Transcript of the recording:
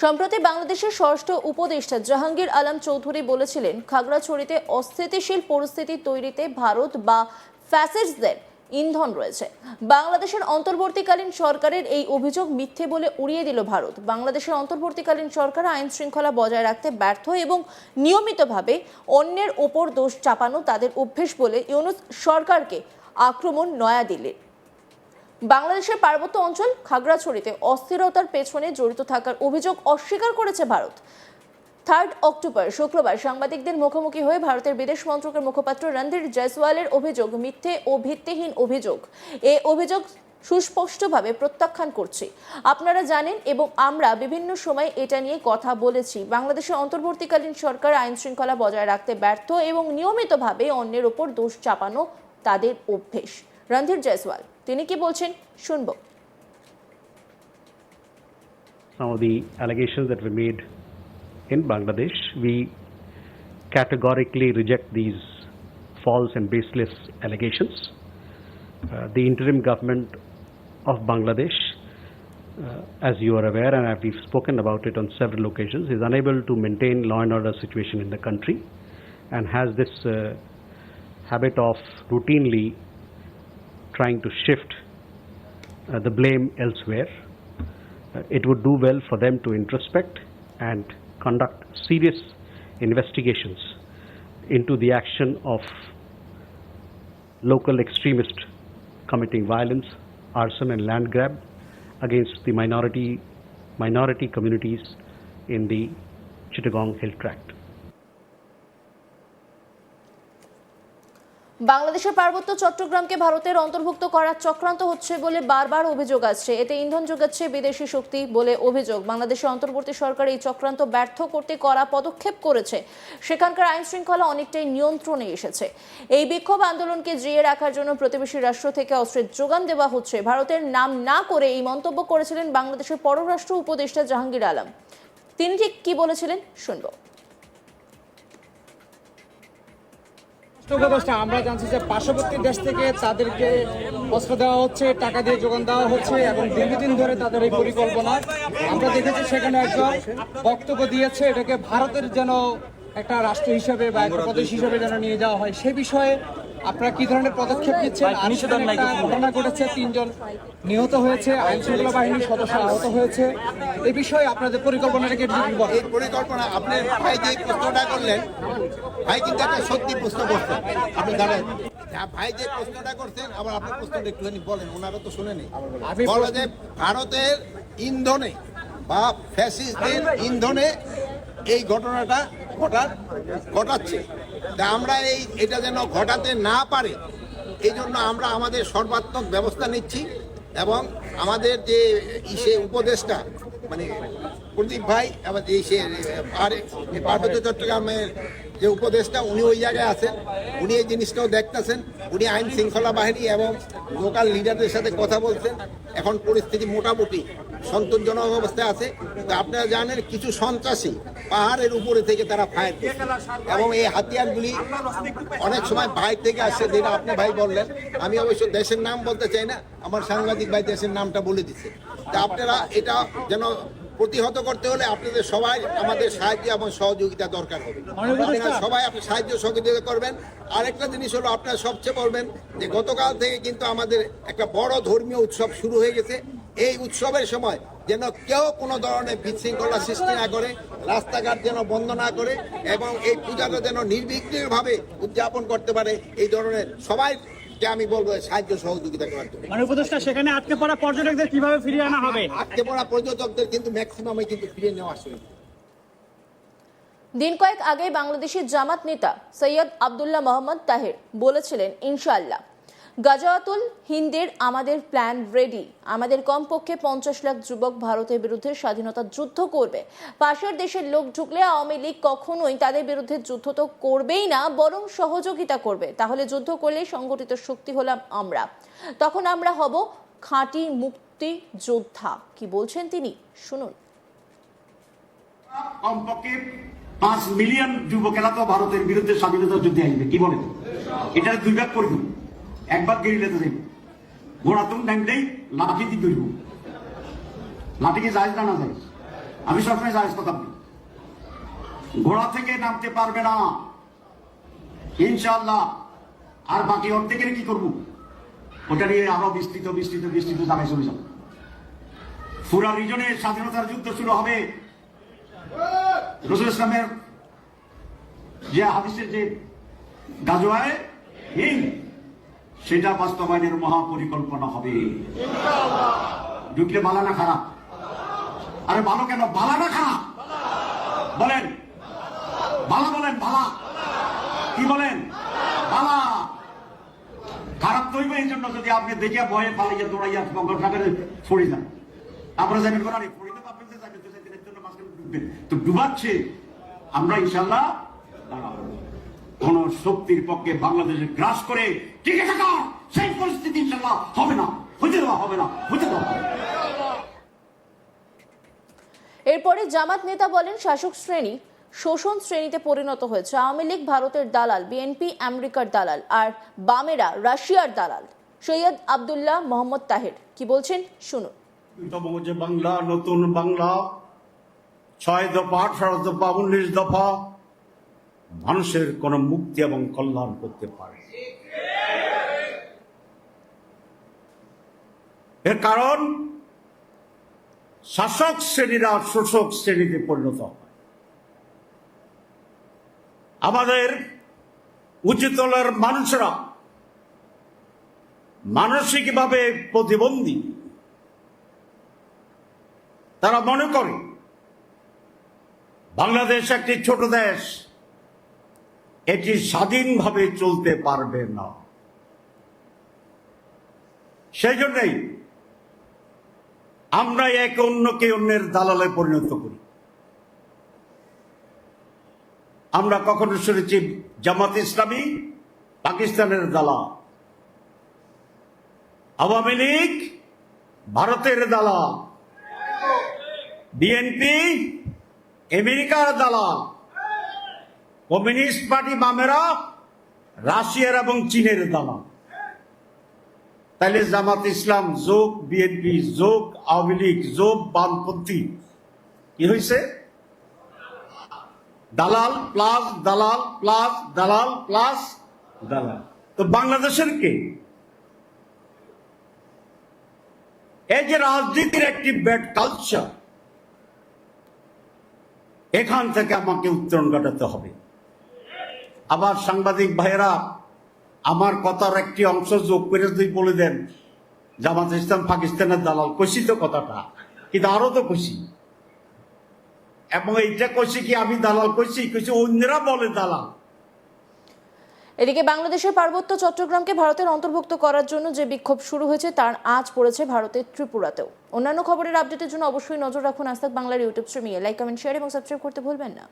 সম্প্রতি বাংলাদেশের ষষ্ঠ উপদেষ্টা জাহাঙ্গীর আলম চৌধুরী বলেছিলেন, খাগড়াছড়িতে অস্থিতিশীল পরিস্থিতি তৈরিতে ভারত বা ফ্যাসিস্টদের ইন্ধন রয়েছে। বাংলাদেশের অন্তর্বর্তীকালীন সরকারের এই অভিযোগ মিথ্যে বলে উড়িয়ে দিল ভারত। বাংলাদেশের অন্তর্বর্তীকালীন সরকার আইন শৃঙ্খলা বজায় রাখতে ব্যর্থ এবং নিয়মিতভাবে অন্যের ওপর দোষ চাপানো তাদের অভ্যেস বলে ইউনুস সরকারকে আক্রমণ নয়াদিল্লির বাংলাদেশের পার্বত্য অঞ্চল খাগড়াছড়িতে অস্থিরতার পেছনে জড়িত থাকার অভিযোগ অস্বীকার করেছে ভারত। থার্ড অক্টোবর শুক্রবার, সাংবাদিকদের মুখোমুখি হয়ে ভারতের বিদেশ মন্ত্রকের মুখপাত্র রণধীর জয়সওয়ালের অভিযোগ, মিথ্যে ও ভিত্তিহীন অভিযোগ। এ অভিযোগ সুস্পষ্টভাবে প্রত্যাখ্যান করছি। আপনারা জানেন এবং আমরা বিভিন্ন সময় এটা নিয়ে কথা বলেছি। বাংলাদেশের অন্তর্বর্তীকালীন সরকার আইন শৃঙ্খলা বজায় রাখতে ব্যর্থ এবং নিয়মিতভাবে অন্যের ওপর দোষ চাপানো তাদের অভ্যেস। রণধীর জয়সওয়াল। তিনি কি বলছেন শুনবো some of the allegations that were made in Bangladesh. We categorically reject these false and baseless allegations. Uh, the interim government of Bangladesh, uh, as you are aware, and we've spoken about it on several occasions, is unable to maintain law and order situation in the country and has this uh, habit of routinely trying to shift uh, the blame elsewhere uh, it would do well for them to introspect and conduct serious investigations into the action of local extremists committing violence, arson, and land grab against the minority minority communities in the Chittagong Hill Tract. বাংলাদেশের পার্বত্য চট্টগ্রামকে ভারতের অন্তর্ভুক্ত করার চক্রান্ত হচ্ছে বলে বারবার অভিযোগ আসছে। এতে ইন্ধন যোগাচ্ছে বিদেশি শক্তি বলে অভিযোগ। বাংলাদেশের অন্তর্বর্তী সরকার এই চক্রান্ত ব্যর্থ করতে করা পদক্ষেপ করেছে। সেখানকার আইন শৃঙ্খলা অনেকটাই নিয়ন্ত্রণে এসেছে। এই বিক্ষোভ আন্দোলনকে জিয়ে রাখার জন্য প্রতিবেশী রাষ্ট্র থেকে অস্ত্রের যোগান দেওয়া হচ্ছে। ভারতের নাম না করে এই মন্তব্য করেছিলেন বাংলাদেশের পররাষ্ট্র উপদেষ্টা জাহাঙ্গীর আলম। তিনি ঠিক কি বলেছিলেন? শুনব। উপদেষ্টা আমরা জানছি যে পার্শ্ববর্তী দেশ থেকে তাদেরকে অস্ত্র দেওয়া হচ্ছে টাকা দিয়ে যোগান দেওয়া হচ্ছে এবং দীর্ঘদিন ধরে তাদের এই পরিকল্পনা। আমরা দেখেছি সেখানে একজন বক্তব্য দিয়েছে এটাকে ভারতের যেন একটা রাষ্ট্র হিসেবে বা একটা প্রদেশ হিসেবে যেন নিয়ে যাওয়া হয়। সে বিষয়ে আপনারা কি ধরনের পদক্ষেপ নিচ্ছেন? ঘটনা ঘটেছে তিনজন নিহত হয়েছে আইন শৃঙ্খলা বাহিনীর সদস্য আহত হয়েছে। এ বিষয়ে আপনাদের পরিকল্পনাটাকে পরিকল্পনা আপনি ভাই যে প্রশ্নটা করলেন ভাই কিন্তু একটা সত্যি প্রশ্ন করছেন আপনি জানেন ভাই যে প্রশ্নটা করছেন আবার আপনি প্রশ্নটা একটুখানি বলেন ওনারা তো শুনেনি বলো যে ভারতের ইন্ধনে বা ফ্যাসিস্টদের ইন্ধনে এই ঘটনাটা ঘটার ঘটাচ্ছে। তা আমরা এই এটা যেন ঘটাতে না পারে এই জন্য আমরা আমাদের সর্বাত্মক ব্যবস্থা নিচ্ছি এবং আমাদের যে ইসে উপদেশটা মানে প্রদীপ ভাই আবার এই সে পার্বত্য চট্টগ্রামের যে উপদেশটা উনি ওই জায়গায় আছেন, উনি এই জিনিসটাও দেখতেছেন, উনি আইন শৃঙ্খলা বাহিনী এবং লোকাল লিডারদের সাথে কথা বলছেন। এখন পরিস্থিতি মোটামুটি সন্তোষজনক অবস্থায় আছে। তো আপনারা জানেন কিছু সন্ত্রাসী পাহাড়ের উপরে থেকে তারা ফায়ার করছে। এবং এই হাতিয়ারগুলি অনেক সময় বাইরে থেকে আসছে যেটা আপনি ভাই বললেন। আমি অবশ্য দেশের নাম বলতে চাই না, আমার সাংবাদিক ভাই দেশের নামটা বলে দিচ্ছে। তা আপনারা এটা যেন প্রতিহত করতে হলে আপনাদের সবাই আমাদের সাহায্য এবং সহযোগিতা দরকার হবে। সবাই আপনি সাহায্য সহযোগিতা করবেন। আরেকটা জিনিস হলো আপনারা সবচেয়ে বলবেন যে গতকাল থেকে কিন্তু আমাদের একটা বড় ধর্মীয় উৎসব শুরু হয়ে গেছে। এই উৎসবের সময় যেন কেউ কোনো ধরনের বিশৃঙ্খলা সৃষ্টি না করে রাস্তাঘাট যেন বন্ধ না করে এবং এই পূজাটা যেন নির্বিঘ্নভাবে উদযাপন করতে পারে এই ধরনের সবাইকে আমি বলব সাহায্য সহযোগিতা করার জন্য। মানে উপদেষ্টা সেখানে আটকে পড়া পর্যটকদের কীভাবে ফিরিয়ে আনা হবে? আটকে পড়া পর্যটকদের কিন্তু ম্যাক্সিমামে কিন্তু ফিরিয়ে নেওয়া আসবে দিন কয়েক আগে বাংলাদেশের জামাত নেতা সৈয়দ আবদুল্লাহ মোহাম্মদ তাহের বলেছিলেন ইনশাআল্লাহ। গাজাওয়াতুল হিন্দের আমাদের প্ল্যান রেডি। আমাদের কমপক্ষে পঞ্চাশ লাখ যুবক ভারতের বিরুদ্ধে স্বাধীনতা যুদ্ধ করবে। পাশের দেশের লোক ঢুকলে আওয়ামী লীগ কখনোই তাদের বিরুদ্ধে যুদ্ধ তো করবেই না, বরং সহযোগিতা করবে। তাহলে যুদ্ধ করলে সংগঠিত শক্তি হলাম আমরা। তখন আমরা হব খাঁটি মুক্তি যোদ্ধা, কি বলছেন তিনি? শুনুন। কমপক্ষে পাঁচ মিলিয়ন যুবকেরা তো ভারতের বিরুদ্ধে স্বাধীনতা যুদ্ধে আসবে, কি বলেন? এটা দুই ভাগ করব এক ভাগ গেরিলাতে যাইব ঘোড়া তুমি নামলেই লাঠি দিয়ে ধরব। লাঠি কি যায় না না যায় আমি সবসময় জায়েজ কথা বলি। ঘোড়া থেকে নামতে পারবে না। ইনশাআল্লাহ। আর বাকি অর্ধেকের কি করব? ওটা নিয়ে আরও বিস্তৃত বিস্তৃত বিস্তৃত জায়গায় চলে যাব। পুরা রিজনে স্বাধীনতার যুদ্ধ শুরু হবে। রসুল ইসলামের যে হাদিসের যে গাজোয়ায় হিন্দ সেটা বাস্তবায়নের মহাপরিকল্পনা হবে ঢুকলে বালা না খারাপ আরে ভালো কেন বালা না খারাপ বলেন বালা বলেন বালা কি বলেন বালা খারাপ তৈব এই জন্য যদি আপনি দেখে ভয়ে পালিয়ে দৌড়াইয়া বঙ্গল সাগরে পড়ে যান আপনারা যাবেন কোন পড়ে তো তো ডুবাচ্ছে আমরা ইনশাল্লাহ দাঁড়াবো। কোন শক্তির পক্ষে বাংলাদেশে গ্রাস করে টিকে থাকা সেই পরিস্থিতি ইনশাল্লাহ হবে না। হতে দেওয়া হবে না হতে দেওয়া হবে এরপরে জামাত নেতা বলেন শাসক শ্রেণি শোষণ শ্রেণীতে পরিণত হয়েছে। আওয়ামী লীগ ভারতের দালাল বিএনপি আমেরিকার দালাল আর বামেরা রাশিয়ার দালাল সৈয়দ আবদুল্লাহ মোহাম্মদ তাহের। কি বলছেন? শুনুন। বাংলা নতুন বাংলা ছয় দফা আঠারো দফা উনিশ দফা মানুষের কোন মুক্তি এবং কল্যাণ করতে পারে। এর কারণ, শাসক শ্রেণীরা শোষক শ্রেণীতে পরিণত হয়। আমাদের উচ্চতলের মানুষরা মানসিকভাবে প্রতিবন্ধী। তারা মনে করে, বাংলাদেশ একটি ছোট দেশ এটি স্বাধীনভাবে চলতে পারবে না। সেই জন্যই আমরা এক অন্যকে অন্যের দালালে পরিণত করি। আমরা কখনো শুনেছি জামাত ইসলামী পাকিস্তানের দালাল। আওয়ামী লীগ ভারতের দালাল। বিএনপি আমেরিকার দালাল। কমিউনিস্ট পার্টি বামেরা, রাশিয়ার এবং চীনের দালাল। তাইলে জামাত ইসলাম যোগ, বিএনপি যোগ, আওয়ামী লীগ যোগ, বামপন্থী। কি হয়েছে দালাল প্লাস দালাল প্লাস দালাল প্লাস দালাল। তো বাংলাদেশের কে? এই যে রাজনীতির একটি ব্যাড কালচার এখান থেকে আমাকে উত্তরণ ঘটাতে হবে। আবার সাংবাদিক ভাইয়েরা, আমার কথার একটি অংশ যোগ করে যদি বলে দেন, জামাত ইসলাম পাকিস্তানের দালাল কষি তো কথাটা, কিন্তু আরও তো কষি এবং এইটা কষি কি আমি দালাল কষি কষি অন্যরা বলে দালাল। এদিকে বাংলাদেশের পার্বত্য চট্টগ্রামকে ভারতের অন্তর্ভুক্ত করার জন্য যে বিক্ষোভ শুরু হয়েছে, তার আজ পড়েছে ভারতের ত্রিপুরাতেও। অন্যান্য খবরের আপডেটের জন্য অবশ্যই নজর রাখুন আস্তাক বাংলার ইউটিউব স্ট্রিমিংয়ে লাইক, কমেন্ট, শেয়ার এবং সাবস্ক্রাইব করতে ভুলবেন না।